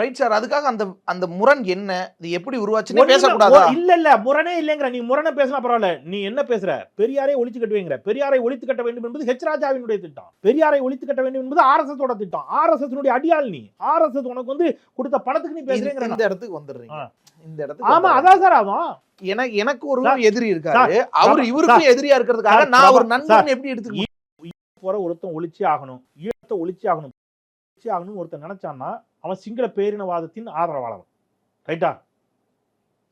ரைட் சார் அதுக்காக அந்த அந்த முரண் என்ன? இது எப்படி உருவாச்சுன்னு பேசக்கூடாதா? இல்ல இல்ல முரணே இல்லைங்கிற நீ முரணை பேசினா பரவாயில்ல. நீ என்ன பேசுற? பெரியாரை ஒழித்து கட்டுவீங்கிற. பெரியாரை ஒழித்து கட்ட வேண்டும் என்பது ஹெச் ராஜாவினுடைய திட்டம். பெரியாரை ஒழித்து கட்ட வேண்டும் என்பது ஆர்எஸ்எஸ் ஓட திட்டம். ஆர்எஸ்எஸ் அடியாள் நீ. ஆர்எஸ்எஸ் உனக்கு வந்து கொடுத்த பணத்துக்கு நீ பேசுறேங்கிற இந்த இடத்துக்கு வந்துடுறீங்க. இந்த இடத்துக்கு ஆமா. அதான் சார் ஆகும். எனக்கு எனக்கு ஒரு எதிரி இருக்காரு. அவர் இவருக்கும் எதிரியா இருக்கிறதுக்காக நான் ஒரு நண்பன் எப்படி எடுத்துக்க போற ஒருத்தன் ஒழிச்சே ஆகணும். ஈழத்தை ஒழிச்சே ஆகணும். ஒழிச்சே ஆகணும்னு ஒருத்தன் நினைச்சான்னா அவன் சிங்கள பேரினவாதத்தின் ஆதரவாளன் ரைட்டா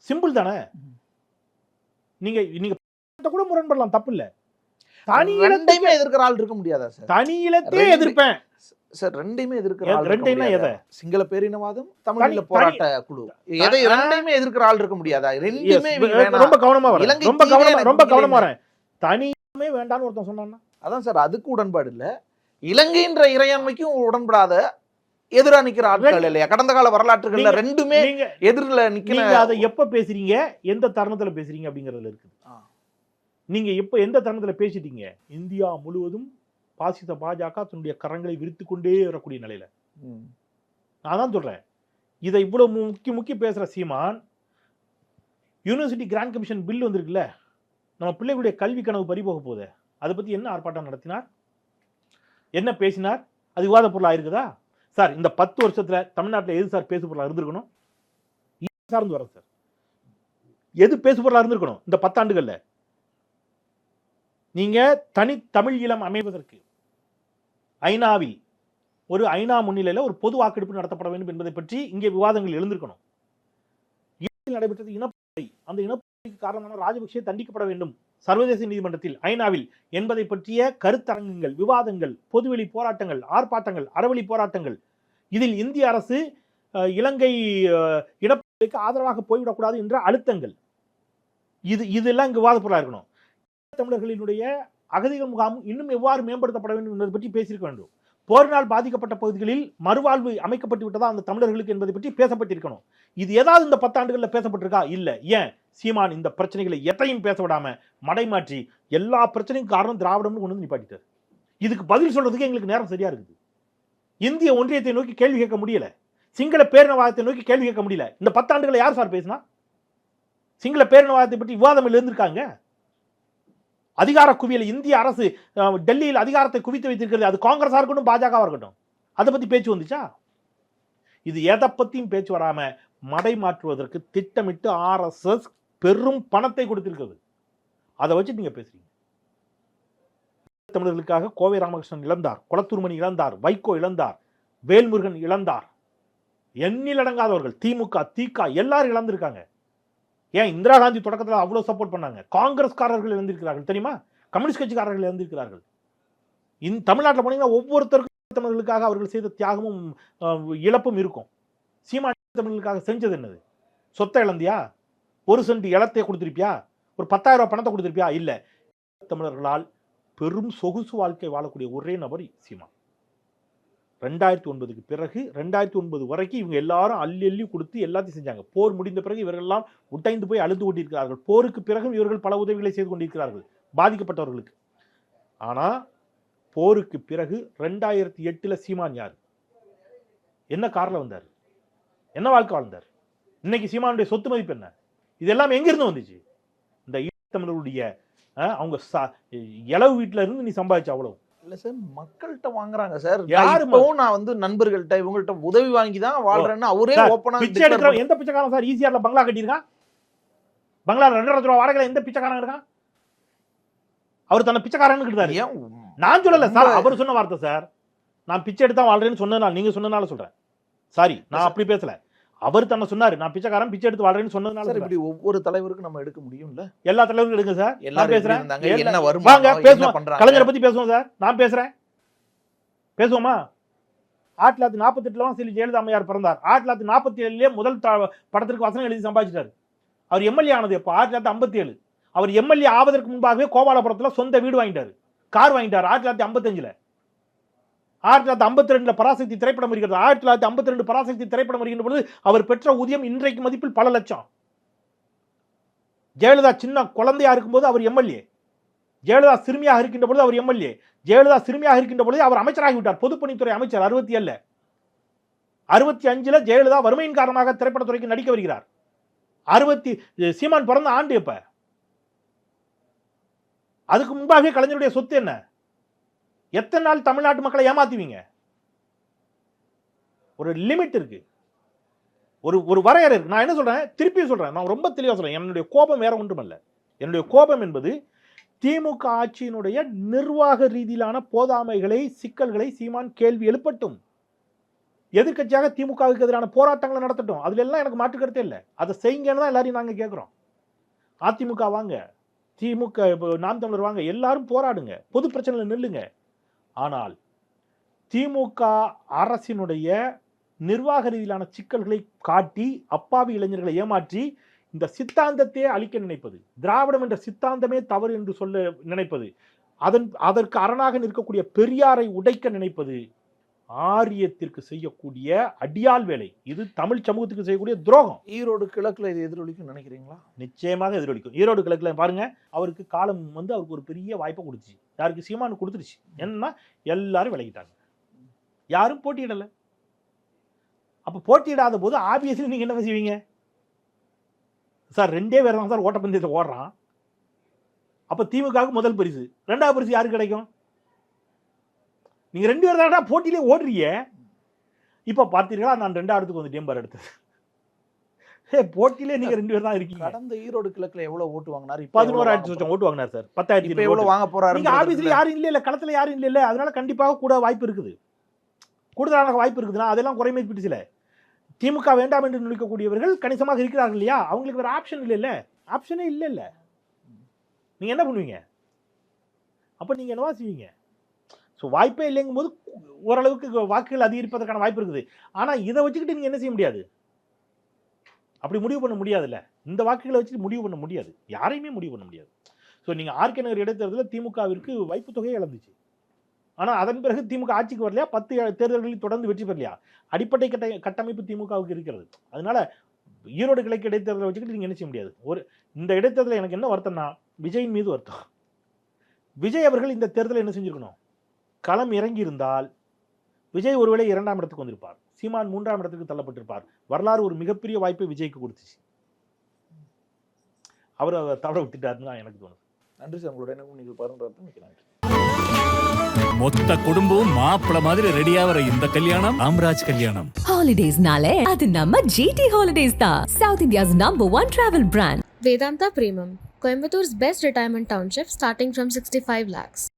சிம்பிள் தானே? நீங்க நீங்க கூட முரண்படலாம் தப்பு இல்ல. தனி ரெண்டையுமே எதிர்க்கிற ஆள் இருக்க முடியாதா சார்? தனி இலத்தே ரெண்டு- எதிர்ப்பேன். சார் ரெண்டையுமே எதிர்க்கிற ஆள் முடியாதா? எதை? சிங்கள பேரினவாதம் தமிழ்ல போராட்ட குழு. எதை. ரெண்டையுமே எதிர்க்கிற ஆள் இருக்க முடியாதா? ரெண்டுமே. ரொம்ப கவனமா வரேன். ரொம்ப கவனமா ரொம்ப. கவனமா வரேன். தனியுமே வேண்டாம்னு ஒருத்தன் சொன்னான்னா? அதான் சார் அதுக்கு உடன்பாடு இல்ல. இலங்கைன்ற இறையாண்மைக்கும் உடன்படாத எதிரா நிக்கிற ஆட்கள் இல்லையா? கடந்த கால வரலாற்றுகள்ல ரெண்டுமே எதிரில நிக்கிற நீங்க அதை எப்ப பேசுறீங்க? எந்த தருணத்துல பேசுறீங்க அப்படிங்கறதுல இருக்குது. நீங்க எப்ப எந்த தருணத்துல பேசிட்டீங்க? இந்தியா முழுவதும் பாசிச பாஜக தன்னுடைய கரங்களை விரித்து கொண்டே வரக்கூடிய நிலையில. நான் தான் சொல்றேன். இதை இவ்வளவு முக்கி முக்கி பேசுற Seeman university grant commission bill வந்திருக்குல்ல? நம்ம பிள்ளைகளுடைய கல்வி கனவு பறிபோக போகுது. அதை பத்தி என்ன ஆர்ப்பாட்டம் நடத்தினார்? என்ன பேசினார்? அது விவாத பொருளா இருக்குதா சார் இந்த பத்து வருஷத்தில் தமிழ்நாட்டில் எது சார் பேசு பொருளாக இருந்திருக்கணும்? சார்ந்து வரோம் சார்? எது பேசு பொருளாக இருந்திருக்கணும் இந்த பத்தாண்டுகளில்? நீங்கள் தனி தமிழ் இளம் அமைவதற்கு ஐநாவில் ஒரு ஐநா முன்னிலையில் ஒரு பொது வாக்கெடுப்பு நடத்தப்பட வேண்டும் என்பதை பற்றி இங்கே விவாதங்கள் எழுந்திருக்கணும். நடைபெற்றது இனப்படுகொலை அந்த இனப்படுகொலைக்கு காரணமான ராஜபக்சே தண்டிக்கப்பட வேண்டும். சர்வதேச நீதிமன்றத்தில் ஐநாவில் என்பதை பற்றிய கருத்தரங்குகள் விவாதங்கள் பொதுவெளி போராட்டங்கள் ஆர்ப்பாட்டங்கள் அறவழி போராட்டங்கள். இதில் இந்திய அரசு இலங்கை அஹ், ஆதரவாக போய்விடக்கூடாது என்ற அழுத்தங்கள். இது இதெல்லாம் இங்கு விவாதப்பொருளாக இருக்கணும். தமிழர்களினுடைய அகதிகள் முகாம் இன்னும் எவ்வாறு மேம்படுத்தப்பட வேண்டும் என்பதை பற்றி பேசியிருக்க வேண்டும். போரினால் பாதிக்கப்பட்ட பகுதிகளில் மறுவாழ்வு அமைக்கப்பட்டு விட்டதா அந்த தமிழர்களுக்கு என்பதை பற்றி பேசப்பட்டிருக்கணும். இது ஏதாவது இந்த பத்தாண்டுகளில் பேசப்பட்டிருக்கா? இல்லை. ஏன்? சீமான் இந்த பிரச்சனைகளை எதையும் பேச விடாம மடைமாற்றி எல்லா பிரச்சனைக்கும் காரணம் திராவிடம்னு கொண்டு வந்து நிப்பாட்டிட்டார். இதுக்கு பதில் சொல்றதுக்கு எங்களுக்கு நேரம் சரியா இருக்குது. இந்திய ஒன்றியத்தை நோக்கி கேள்வி கேட்க முடியல. சிங்கள பேரினவாதத்தை நோக்கி கேள்வி கேட்க முடியல. இந்த பத்தாண்டுகளை யார் சார் பேசினா? சிங்கள பேரினவாதத்தை பற்றி விவாதம் இருந்திருக்காங்க. அதிகார குவியல் இந்திய அரசு டெல்லியில் அதிகாரத்தை குவித்து வைத்திருக்கிறது. அது காங்கிரஸாக இருக்கட்டும் பாஜகவாக இருக்கட்டும். அதை பத்தி பேச்சு வந்துச்சா? இது எதை பற்றியும் பேச்சு வராமல் மடை மாற்றுவதற்கு திட்டமிட்டு ஆர்எஸ்எஸ் பெரும் பணத்தை கொடுத்திருக்கிறது. அதை வச்சு நீங்கள் பேசுகிறீங்க தமிழர்களுக்காக கோவை ராமகிருஷ்ணன் இழந்தார் குளத்தூர்மணி இழந்தார் வைகோ இழந்தார் வேல்முருகன் இழந்தார். எண்ணிலடங்காதவர்கள் திமுக திக எல்லாரும் இழந்திருக்காங்க. ஏன் இந்திரா காந்தி தொடக்கத்தில் அவ்வளோ சப்போர்ட் பண்ணாங்க? காங்கிரஸ்காரர்கள் இழந்திருக்கிறார்கள் தெரியுமா? கம்யூனிஸ்ட் கட்சிக்காரர்கள் இழந்திருக்கிறார்கள். இந்த தமிழ்நாட்டில் போனீங்கன்னா ஒவ்வொருத்தருக்கும் தமிழர்களுக்காக அவர்கள் செய்த தியாகமும் இழப்பும் இருக்கும். சீமா தமிழர்களுக்காக செஞ்சது என்னது? சொத்தை இழந்தியா? ஒரு சென்ட் இடத்தை கொடுத்துருப்பியா? ஒரு பத்தாயிரம் ரூபாய் பணத்தை கொடுத்துருப்பியா? இல்லை. தமிழர்களால் பெரும் சொகுசு வாழ்க்கை வாழக்கூடிய ஒரே நபர் சீமா ரெண்டாயிரத்தி ஒன்பதுக்கு பிறகு ரெண்டாயிரத்தி ஒன்பது வரைக்கும் இவங்க எல்லாரும் அள்ளி அள்ளி கொடுத்து எல்லாத்தையும் செஞ்சாங்க. போர் முடிந்த பிறகு இவர்கள்லாம் உட்டைந்து போய் அழுது கொண்டிருக்கிறார்கள். போருக்கு பிறகும் இவர்கள் பல உதவிகளை செய்து கொண்டிருக்கிறார்கள் பாதிக்கப்பட்டவர்களுக்கு. ஆனால் போருக்கு பிறகு ரெண்டாயிரத்தி எட்டில் சீமான் யார்? என்ன காரில் வந்தார்? என்ன வாழ்க்கை வாழ்ந்தார்? இன்னைக்கு சீமானுடைய சொத்து மதிப்பு என்ன? இது எல்லாம் எங்கிருந்து வந்துச்சு? இந்த ஈழத்தமிழருடைய அவங்க ச- இளவு வீட்டுல இருந்து நீ சம்பாதிச்ச அவ்வளவு. இல்ல சார் மக்கள்கிட்ட வாங்குறாங்க சார். யாரு யாரு நான் வந்து நண்பர்கள்ட்ட இவங்கள்ட்ட உதவி வாங்கி தான் வாழ்றேன்னு அவரே ஓப்பனா பிச்சை எடுக்கிற எந்த பிச்சைக்காரன் சார்? ஈஸியார்ல பங்களா கட்டியிருக்கான் பங்களா ரெண்டு லட்ச ரூபா வாடகைல எந்த பிச்சைக்காரன் இருக்கான்? அவர் தன்னை பிச்சைக்காரன்னு கிட்டாரு ஏன் நான் சொல்லல சார் அவர் சொன்ன வார்த்தை சார். நான் பிச்சை எடுத்தா வாழ்றேன்னு சொன்னதுனால நீங்க சொன்னதுனால சொல்றேன். சாரி நான் அப்படி பேசல. அவர் தன்னை சொன்னாரு நான் பிச்சைக்காரன் பிச்சை எடுத்து வாழ்றேன்னு சொன்னதுனால. இப்படி ஒவ்வொரு தலைவருக்கும் நம்ம எடுக்க முடியும்ல? எல்லா தலைவர்களும் எடுங்க சார். எப்படி பேசுறேன். வாங்க பேசுவோம். கலைஞரை பத்தி பேசுவோம் சார். நான் பேசுறேன். பேசுவோமா? ஆயிரத்தி தொள்ளாயிரத்தி நாற்பத்தி எட்டுல சில ஜெயலலிதா அம்மையார் பிறந்தார். ஆயிரத்தி தொள்ளாயிரத்தி நாற்பத்தி ஏழுலயே முதல் படத்திற்கு வசனம் எழுதி சம்பாதிச்சிட்டாரு. அவர் எம்எல்ஏ ஆனது எப்போ? ஆயிரத்தி தொள்ளாயிரத்தி ஐம்பத்தி ஏழு அவர் எம்எல்ஏ ஆவதற்கு முன்பாகவே கோபாலபுரத்துல சொந்த வீடு வாங்கிட்டாரு. கார் வாங்கிட்டார் ஆயிரத்தி தொள்ளாயிரத்தி ஐம்பத்தஞ்சுல. ஆயிரத்தி தொள்ளாயிரத்தி ஐம்பத்தி ரெண்டு பராசக்தி திரைப்படம் வருகிறது. ஆயிரத்தி தொள்ளாயிரத்தி ஐம்பத்தி ரெண்டு பராசக்தி திரைப்படம் வருகின்ற பொழுது அவர் பெற்ற ஊதியம் இன்றைக்கு மதிப்பில் பல லட்சம். ஜெயலலிதா சின்ன குழந்தையா இருக்கும்போது அவர் எம்எல்ஏ. ஜெயலலிதா சிறுமியாக இருக்கின்ற பொழுது அவர் எம்எல்ஏ. ஜெயலலிதா சிறுமியாக இருக்கின்ற பொழுது அவர் அமைச்சராகிவிட்டார். பொதுப்பணித்துறை அமைச்சர் அறுபத்தி ஏழு அறுபத்தி அஞ்சுல ஜெயலலிதா வறுமையின் காரணமாக திரைப்படத்துறைக்கு நடிக்க வருகிறார். அறுபத்தி சீமான் பிறந்த ஆண்டு எப்ப? அதுக்கு முன்பாகவே கலைஞருடைய சொத்து என்ன? எத்தனை நாள் தமிழ்நாட்டு மக்களை ஏமாத்துவீங்க? ஒரு லிமிட் இருக்கு. ஒரு ஒரு வரையறை இருக்கு. நான் என்ன சொல்றேன்? திருப்பி சொல்றேன். நான் ரொம்ப தெளிவாக சொல்றேன். என்னுடைய கோபம் வேற ஒன்றுமல்ல. என்னுடைய கோபம் என்பது திமுக ஆட்சியினுடைய நிர்வாக ரீதியிலான போதாமைகளை சிக்கல்களை சீமான் கேள்வி எழுப்பட்டும். எதிர்கட்சியாக திமுகவுக்கு எதிரான போராட்டங்களை நடத்தட்டும். அதுல எல்லாம் எனக்கு மாற்று கருத்தே இல்லை. அதை செய்யுங்கன்னு தான் எல்லாரையும் நாங்கள் கேட்குறோம் அதிமுக வாங்க. திமுக நாம் தமிழர் வாங்க. எல்லாரும் போராடுங்க. பொது பிரச்சனையில் நில்லுங்க. ஆனால் திமுக அரசினுடைய நிர்வாக ரீதியிலான சிக்கல்களை காட்டி அப்பாவி இளைஞர்களை ஏமாற்றி இந்த சித்தாந்தத்தையே அழிக்க நினைப்பது திராவிடம் என்ற சித்தாந்தமே தவறு என்று சொல்ல நினைப்பது அதன் அதற்கு அரணாக நிற்கக்கூடிய பெரியாரை உடைக்க நினைப்பது ஆரியத்திற்கு செய்யக்கூடிய அடியாள் வேலை. இது தமிழ் சமூகத்துக்கு செய்யக்கூடிய துரோகம். ஈரோடு கிழக்குல இது எதிரொலிக்கும் நினைக்கிறீங்களா? நிச்சயமாக எதிரொலிக்கும். ஈரோடு கிழக்குல பாருங்க அவருக்கு காலம் வந்து அவருக்கு ஒரு பெரிய வாய்ப்பை கொடுத்துச்சு. யாருக்கு? சீமானு கொடுத்துருச்சு. என்னன்னா எல்லாரும் விலகிட்டாங்க. யாரும் போட்டியிடல. அப்ப போட்டியிடாத போது ஆபியஸ்லி நீங்க என்ன செய்வீங்க? சார் ரெண்டே பேர் தான் சார் ஓட்டப்பந்தயத்தை ஓடுறான். அப்ப திமுகவுக்கு முதல் பரிசு. ரெண்டாவது பரிசு யாருக்கு கிடைக்கும்? நீங்க ரெண்டு பேர் தானடா போட்டியிலே ஓடுறீங்க? இப்ப பார்த்தீர்களா நான் ரெண்டாயிரத்துக்கு வந்துட்டேன் பாரு அடுத்தது ஏ போட்டியிலே நீங்க ரெண்டு பேர் தான் இருக்கீங்க. கடந்த ஈரோடு கிழக்குல எவ்வளவு ஓட்டு வாங்கினாரு? இப்ப பதினோராயிரத்தி சொச்சம் ஓட்டு வாங்கினார் சார். இப்ப பத்தாயிரத்தி எவ்வளவு வாங்க போறாரு நீங்க ஆபீஸ்ல யாரும் இல்ல இல்ல களத்துல யாரும் இல்ல இல்ல. அதனால கண்டிப்பாக கூட வாய்ப்பு இருக்குது. கூடுதலான வாய்ப்பு இருக்குதுன்னா அதெல்லாம் குறைமை பிடிச்சல திமுக வேண்டாம் என்று நினைக்கக்கூடியவர்கள் கணிசமாக இருக்கிறார்கள் இல்லையா? அவங்களுக்கு வேற ஆப்ஷன் இல்ல இல்ல. ஆப்ஷனே இல்ல இல்ல. நீங்க என்ன பண்ணுவீங்க? அப்ப நீங்க என்னவா செய்வீங்க? ஸோ வாய்ப்பே இல்லைங்கும் போது ஓரளவுக்கு வாக்குகள் அதிகரிப்பதற்கான வாய்ப்பு இருக்குது. ஆனால் இதை வச்சுக்கிட்டு நீங்கள் என்ன செய்ய முடியாது? அப்படி முடிவு பண்ண முடியாதுல்ல. இந்த வாக்குகளை வச்சுட்டு முடிவு பண்ண முடியாது. யாரையுமே முடிவு பண்ண முடியாது. ஸோ நீங்கள் ஆர்கே நகர் இடைத்தேர்தலில் திமுகவிற்கு வைப்பு தொகையை இழந்துச்சு. ஆனால் அதன் பிறகு திமுக ஆட்சிக்கு வரலையா? பத்து தேர்தல்களில் தொடர்ந்து வெற்றி பெறலையா? அடிப்படை கட்ட கட்டமைப்பு திமுகவுக்கு இருக்கிறது. அதனால ஈரோடு கிழக்கு இடைத்தேர்தலை வச்சுக்கிட்டு நீங்கள் என்ன செய்ய முடியாது? ஒரு இந்த இடைத்தேர்தலில் எனக்கு என்ன வருத்தம்னா விஜயின் மீது வருத்தம். விஜய் அவர்கள் இந்த தேர்தலை என்ன செஞ்சுருக்கணும்? களம் இறங்கி இருந்தால் விஜய் ஒருவேளை இரண்டாம் இடத்துக்கு வந்திருப்பார். சீமான் மூன்றாம் இடத்துக்கு தள்ளப்பட்டிருப்பார். வரலாறு ஒரு மிகப்பெரிய வாய்ப்பை விஜய்க்கு கொடுத்துச்சு. அவர் அதை தவற விட்டுட்டாருன்னு தான் எனக்கு தோணுது. நன்றி சார். உங்களோட நீங்கள் நன்றி. மொத்த குடும்பம் மாப்பிள மாதிரி ரெடியாகிற இந்த கல்யாணம் ராம்ராஜ் கல்யாணம். ஹாலிடேஸ்னாலே அது நம்ம ஜிடி ஹாலிடேஸ் தான். South India's number one travel brand Vedanta Premium, Coimbator's best retirement township starting from 65 lakhs.